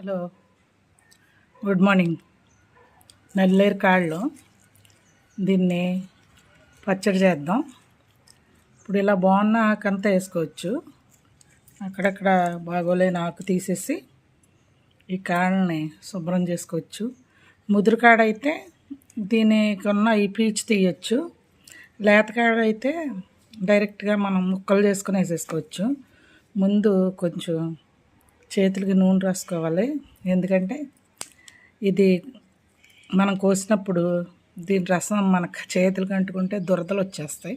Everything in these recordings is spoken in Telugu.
Hello good morning. నల్లేరు కాళ్ళు. దీన్ని పచ్చడి చేద్దాం. ఇప్పుడు ఇలా బాగున్న ఆకంతా వేసుకోవచ్చు. అక్కడక్కడ బాగోలేని ఆకు తీసేసి ఈ కాళ్ళని శుభ్రం చేసుకోవచ్చు. ముదురుకాడ అయితే దీనికి ఉన్న ఈ పీచు తీయచ్చు. లేతకాడ అయితే డైరెక్ట్గా మనం ముక్కలు చేసుకుని వేసేసుకోవచ్చు. ముందు కొంచెం చేతులకి నూనె రాసుకోవాలి. ఎందుకంటే ఇది మనం కోసినప్పుడు దీని రసం మన చేతులకు అంటుకుంటే దురదలు వచ్చేస్తాయి.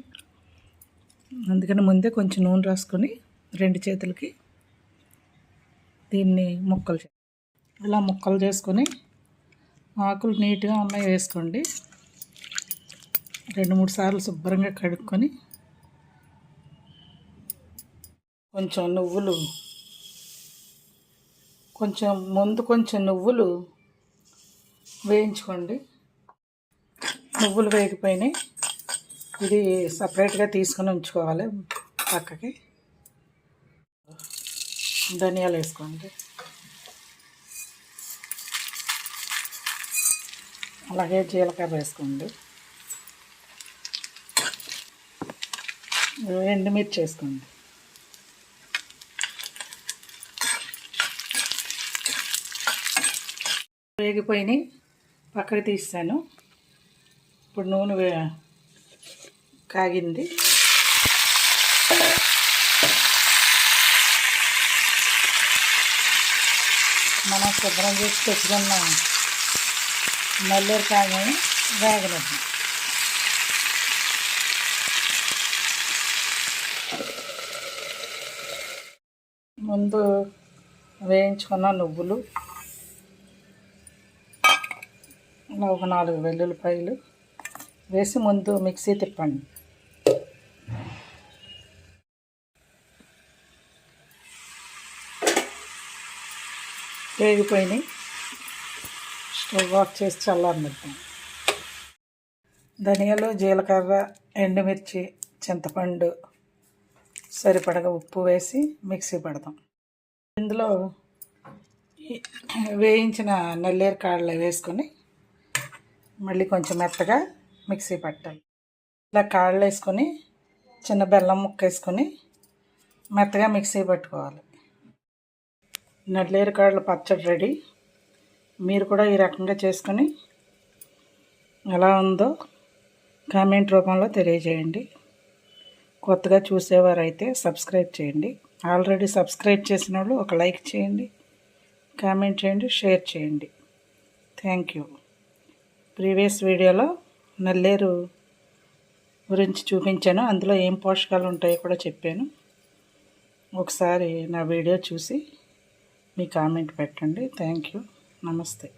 అందుకని ముందే కొంచెం నూనె రాసుకొని రెండు చేతులకి దీన్ని ముక్కలు ఇలా ముక్కలు చేసుకొని ఆకులు నీట్గా ఉన్నాయి వేసుకోండి. రెండు మూడు సార్లు శుభ్రంగా కడుక్కొని కొంచెం నువ్వులు కొంచెం ముందు కొంచెం నువ్వులు వేయించుకోండి. నువ్వులు వేగిపోయినాయి. ఇది సపరేట్గా తీసుకొని ఉంచుకోవాలి పక్కకి. ధనియాలు వేసుకోండి. అలాగే జీలకర్ర వేసుకోండి. ఎండుమిర్చి వేసుకోండి. వేగిపోయినాయి. పక్కకి తీస్తాను. ఇప్పుడు నూనె వే కాగింది. మనం శుభ్రం చేసి తెచ్చుకున్న నల్లేరు కాయని వేగలేదు. ముందు వేయించుకున్న నువ్వులు ఇలా ఒక నాలుగు వెల్లుల్లిపాయలు వేసి ముందు మిక్సీ తిప్పండి. వేగిపోయినాయి. స్టవ్ ఆఫ్ చేసి చల్లారనిద్దాం. ధనియాలు జీలకర్ర ఎండుమిర్చి చింతపండు సరిపడగా ఉప్పు వేసి మిక్సీ పెడతాం. ఇందులో వేయించిన నల్లేరు కాడలు వేసుకొని మళ్ళీ కొంచెం మెత్తగా మిక్సీ పట్టాలి. ఇలా కాళ్ళు వేసుకొని చిన్న బెల్లం ముక్క వేసుకొని మెత్తగా మిక్సీ పట్టుకోవాలి. నల్లేరు కాళ్ళ పచ్చడి రెడీ. మీరు కూడా ఈ రకంగా చేసుకొని ఎలా ఉందో కామెంట్ రూపంలో తెలియజేయండి. కొత్తగా చూసేవారైతే సబ్స్క్రైబ్ చేయండి. ఆల్రెడీ సబ్స్క్రైబ్ చేసిన వాళ్ళు ఒక లైక్ చేయండి కామెంట్ చేయండి షేర్ చేయండి. Thank you. ప్రీవియస్ వీడియోలో నల్లేరు గురించి చూపించాను. అందులో ఏం పోషకాలు ఉంటాయో కూడా చెప్పాను. ఒకసారి నా వీడియో చూసి మీ కామెంట్ పెట్టండి. Thank you. నమస్తే.